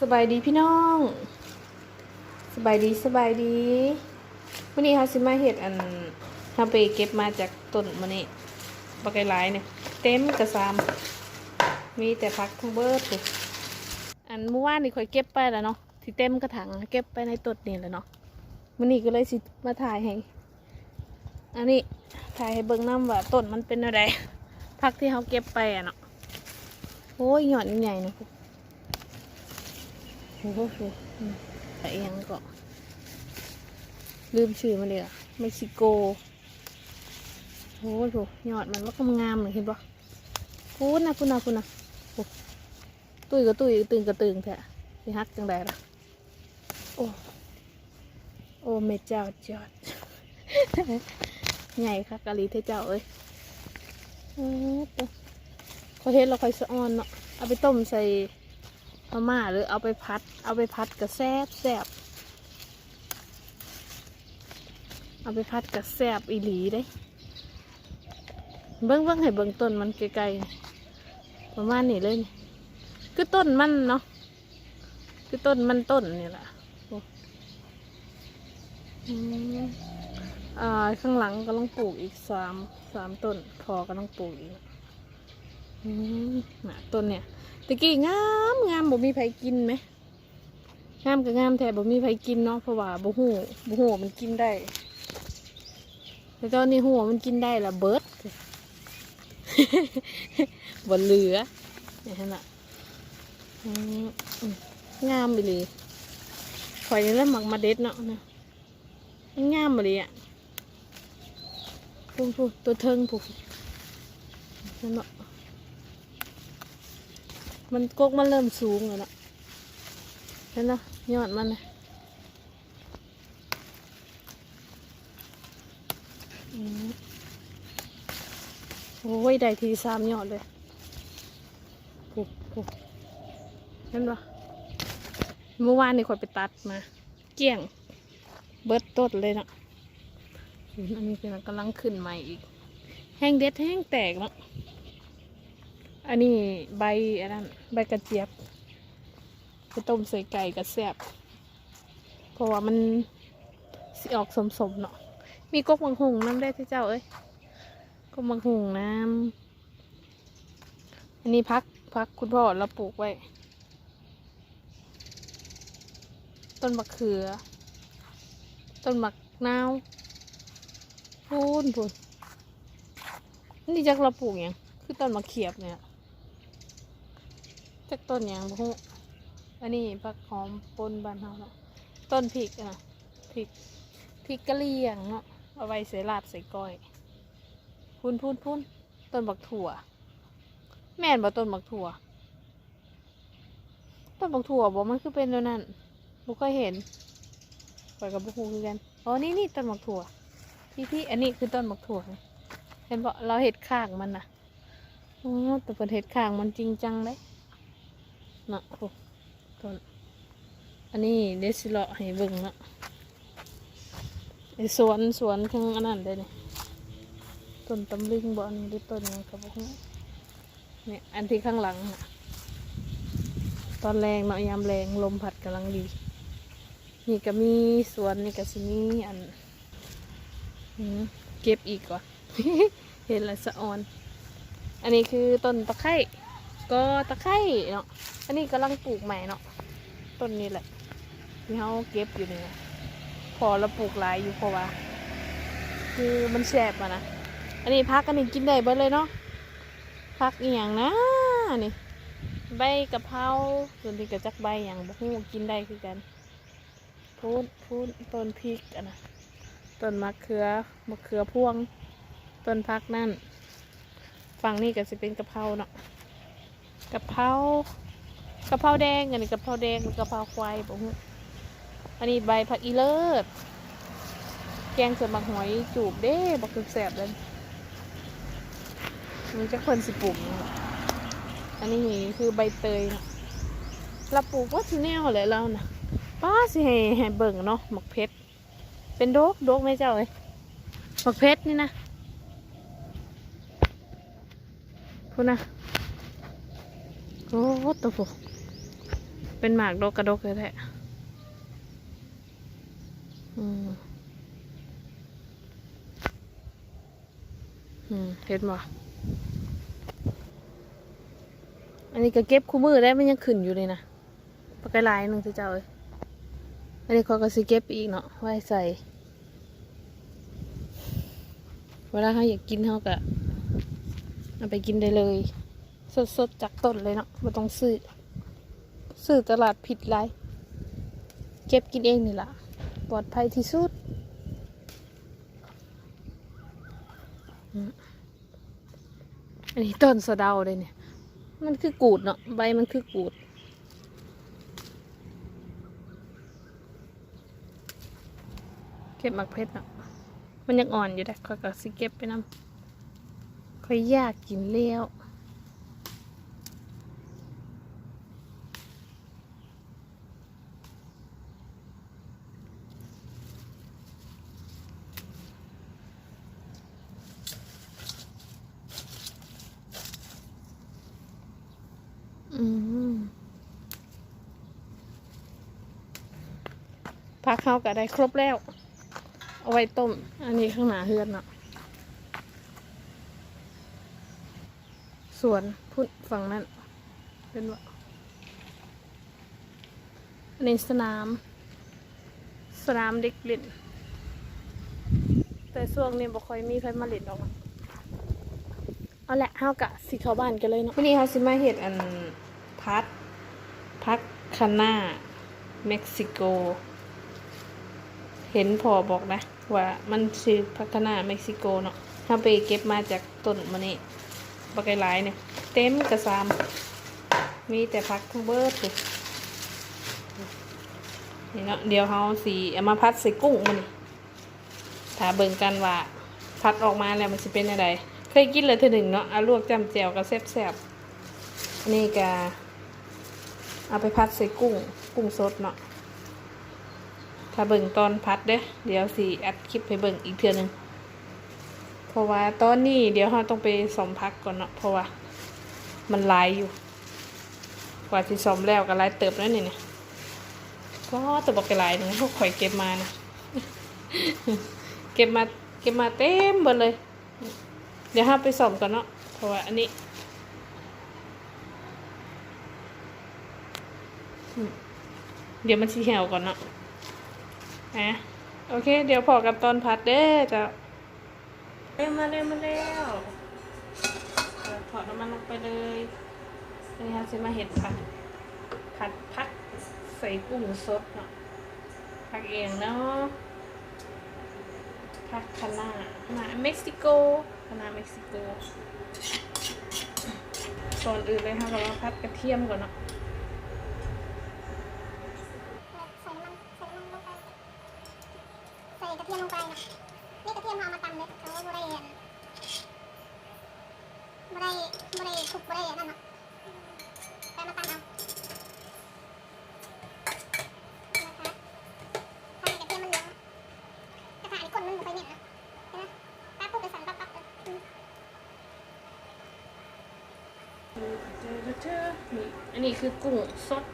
สบายดีพี่น้อง สบายดีสบายดีวันนี้เขาสิมาเห็ดอันเราไปเก็บมาจากต้นมันนี่ปลาไก่ลายเนี่ย เต็มกระซาม มีแต่พักทั้งเบิร์ดเลยอันเมื่อวานนี่คอยเก็บไปแล้วเนาะที่เต็มกระถางเก็บไปในต้นนี่แหละเนาะวันนี้ก็เลยสิมาถ่ายให้ อันนี้ถ่ายให้เบิ่งน้ำว่าต้นมันเป็นอะไรพักที่เขาเก็บไปอะเนาะโอ้ยหยอดใหญ่นะ โอ้โหอืมแต่เอียงก็ ลืมชื่อมันเลยอะเม็กซิโกโอ้โหยอดมันว่ากำงามเลยเห็นปะพูดนะพูดนะพูดนะโอ้ตุ้ยก็ตุ้ยตึงก็ตึงแท้สิฮักจังไดล่ะโอ้โอ้เมเจ้าจอดใหญ่ค่ะกะลีเทเจ้าเอ้ยโอ้ตัวเขาเห็นเราค่อยสะออนเนาะเอาไปต้มใส่ มาม่าหรือเอาไปพัด เอาไปพัดกับแซบแซบเอาไปพัดกับแซบอีหลีได้เบิ้งเบิ้งให้เบิ้งต้นมันไกลๆประมาณนี้เลยคือต้นมันเนาะคือต้นมันต้นนี่แหละอ่าข้างหลังก็ต้องปลูกอีกสามสามต้นพอก็ต้องปลูกอีกอืมน่ะต้นเนี่ย ตะกี้งามงามบ่มีไผกินไหมงามก็งามแท้บ่มีไผกินเนาะเพราะว่าบ่ฮู้บ่ฮู้ว่ามันกินได้ แต่ตอนนี้ฮู้ว่ามันกินได้ละเบิดบ่เหลือนี่ฮะน่ะอืมงามไปเลยข่อยนี่แล้วมักมาเด็ดเนาะนี่ยมันงามไปเลยอะพูพูตัวเทิงพูนั่นเนาะ มันกกมันเริ่มสูงแล้วนะเห็นเนาะยอดมันนะอืมโอ้ยได้ทีสามยอดเลยปุ๊บปุ๊บเห็นปะเมื่อวานนี่คนไปตัดมา เกลี้ยง เบิดต้นเลยเนาะเห็นอันนี้กำลังขึ้นใหม่อีก แห้งเด็ดแห้งแตกเนาะ อันนี้ใบอันนั้นใบกระเจี๊ยบไปต้มใส่ไก่กระแซบเพราะว่ามันสิออกสมๆเนาะมีกกมังหุงน้ำได้ที่เจ้าเอ้ยกกมังหุงน้ำอันนี้พักพักคุณพ่อเราปลูกไว้ ต้นมะเขือ ต้นมะนาวพูนพูนนี่จักเราปลูกหยังคือต้นมะเขียบเนี่ย จักต้นหยังบ่ฮู้อันนี้ผักหอมปนบานเฮาเนาะต้นพริกอะนะพริกพริกกะเหรี่ยงเนาะเอาไว้ใส่ลาบใส่ก้อยพูนพูนพูนต้นบักถั่ว แม่นบ่ต้นบักถั่ว ต้นบักถั่วบ่มันคือเป็นแล้วนั่นบ่เคยเห็นข่อยกับบ่ฮู้คือกันอ๋อนี่นี่ต้นบักถั่วพี่พี่อันนี้คือต้นบักถั่วเห็นบ่เราเห็ดข้างมันน่ะโอ้แต่เประเทศข้างมันจริงจังเลย เนาะโอ้ต้นอันนี้เดซิเลาะให้เบิ่งเนาะไอสวนสวนข้างอันนั้นได้เนี่ยต้นตำลึงบ่อนนี้หรือต้นหยังกับพวกนี้เนี่ยอันที่ข้างหลังนะตอนแรงเนาะยามแรงลมพัดกำลังดี นี่ก็มีสวนนี่ก็สิมีอันอเก็บอีกว่ะเห็นละสะออน อันนี้คือต้นตะไคร่ ก็ตะไคร่เนาะ อันนี้กำลังปลูกใหม่เนาะ ต้นนี้แหละที่เขาเก็บอยู่นี่พอเราปลูกหลายอยู่เพราะว่า คือมันแสบอะนะ อันนี้พักอันนี้กินได้เบิดเลยเนาะ พักอีหยังนะนี่ใบกะเพราส่วนที่กระจักใบอย่างบะฮู้กินได้คือกัน พูดพูดต้นพริกอะนะ ต้นมะเขือมะเขือพวง ต้นพักนั่น ฝั่งนี้ก็จะเป็นกะเพราเนาะ กะเพรากะเพราแดงอันนี้กะเพราแดงกะเพราควายบอกอันนี้ใบผักอีเลิศแกงเสือบักหอยจูบเด้บักคือแสบเลยมันจะคนสิปลูกเนาะอันนี้คือใบเตยเนะเราปลูกว่าที่แนวเลยเรานะป้าสิให้เบิ่งเนาะหมกเพชรเป็นโดกโดกไหมเจ้าเอ้ยหมกเพชรนี่นะพูดนะ โอ้ตัวผูเป็นหมากดกกระดกเลยแท้อืมอืมเห็นบ่อันนี้ก็เก็บคู่มือได้มันยังขึ้นอยู่เลยนะปากกาลายหนึ่งสิเจ้าเอ้ยอันนี้เขาก็สิเก็บอีกเนาะไว้ใส่ เวลาเขาอยากกินเขาก็เอาไปกินได้เลย สดๆจากต้นเลยเนาะไม่ต้องซื้อซื้อตลาดผิดไรเก็บกินเองนี่ล่ะปลอดภัยที่สุดอันนี้ต้นสะเดาเลยเนี่ย มันคือกูดเนาะใบมันคือกูด เก็บหมักเพชรเนาะมันยังอ่อนอยู่แต่ค่อยก็สิเก็บไปนำค่อยยากกินเลี้ยว อืม พักเข้าก็ได้ครบแล้ว เอาไว้ต้ม อันนี้ข้างหน้าเฮือนเนาะส่วนพุ่นฝั่งนั้น เป็นว่าอันนี้สนาม สนามเด็กเล่นแต่ช่วงนี้บ่ค่อยมีใครมาเล่นออกมาเอาละเฮากะสิเข้าบ้านกันเลยเนาะวันนี้เฮาสิมาเฮ็ดอันพัดพักคาน่าเม็กซิโก เห็นพอบอกนะ ว่ามันชื่อพัฒนาเม็กซิโกเนาะถ้าไปเก็บมาจากต้นมันนี่ปากไหลายเนี่ย เต็มกระซาม มีแต่พักทั้งเบิร์ดเลยนี่เนาะเดี๋ยวเขาสีเอามาพัดใส่กุ้งมันนี่ถ้าเบิ่งกันว่าพัดออกมาแล้วมันจะเป็นอะไรเคยกินเลยเธอหนึ่งเนาะเอาลวกจำแจวก็แซ่บๆอันนี่กาเอาไปพัดใส่กุ้งกุ้งสดเนาะ ถ้าเบิ่งตอนพัดเด้อเดี๋ยวสิอัดคลิปให้เบิ่งอีกเทื่อนึงเพราะว่าตอนนี้เดี๋ยวเราต้องไปสอมพักก่อนเนาะเพราะว่า มันหลายอยู่ กว่าที่สอมแล้วก็หลายเติบแล้วนี่เนี่ยก็ตัวบอกไปหลายหนึงพวกข่อยเก็บมานะเก็บมาเก็บมาเต็มหมดเลย เดี๋ยวเราไปสอมก่อนเนาะเพราะว่าอันนี้เดี๋ยวมันชี้แหวก่อนเนาะ อะโอเค เดี๋ยวพอกับตอนพัดเด้อจะเร็วมาเร็วมาเร็วถอดน้ำมันลงไปเลยนี่ครับจะมาเห็ดผัดผัดพักใส่กุ้งสดเนาะผักเองเนาะผักคะน้าคะน้าเม็กซิโกคะน้าเม็กซิโกก่อนอื่นเลยค่ะเรามาพัดกระเทียมก่อนเนาะ ใส่น้ำมันใส่น้ำมันลงไปใส่กระเทียมลงไปนะนี่กระเทียมเอามาตำเลยเขาบ่ได้อันบ่ ได้บ่ได้ทุบบ่ได้นั่นเนาะไปมาตำเอานี่อันนี้คือกุ้งสด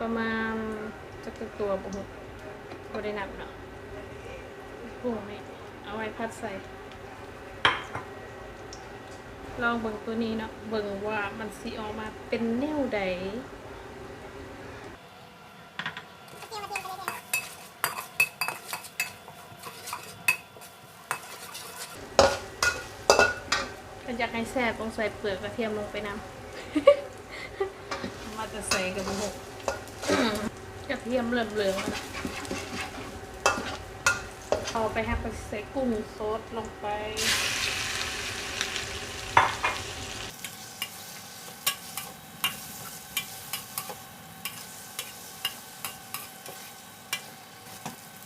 ประมาณจะกี่ตัวบุกบได้นับเนาะกุ้งนี่เอาไว้พัดใส่ ลองเบิ่งตัวนี้เนาะเบิ่งว่ามันสีออกมาเป็นแนวใดกระเทียมกระเทียมไปเลยถ้าอยากให้แซ่บต้องใส่เปลือกกระเทียมลงไปนำมาจะใส่กับบุกกระเทียมเหลืองๆอะเอาไปให้ไปใส่กุ้งสดลงไป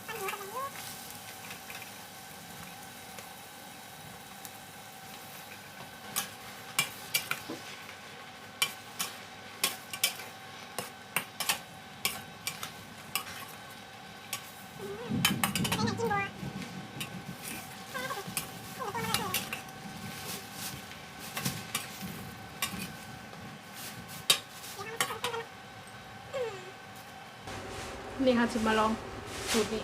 ตั้งหัวกำลังลุกอืมเป็นไงกินบัวถ้าก็ไปถูกตัวมาได้เลย นี่ค่ะจะมาลองสูตรนี้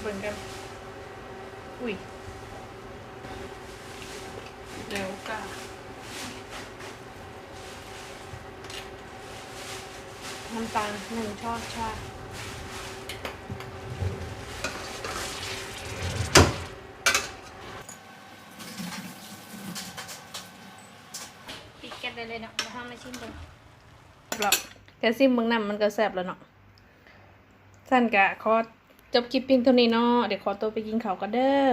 เบิ่งกัน อุ้ยเร็วกะน้ำตาลหนึ่งช้อนชาปิดแก๊สไปเลยเนาะเดี๋ยวห้องมาชิมดูแล้วแกซิมเมืองน้ำมันก็แซ่บแล้วเนาะ สั้นกะขอจบคลิปเพียงเท่านี้เนาะเดี๋ยวขอตัวไปกินข้าวกันเด้อ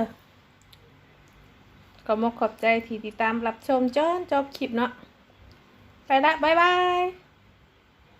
ขอมกขอบใจที่ติดตามรับชมจนจบคลิปเนาะไปละบ๊ายบาย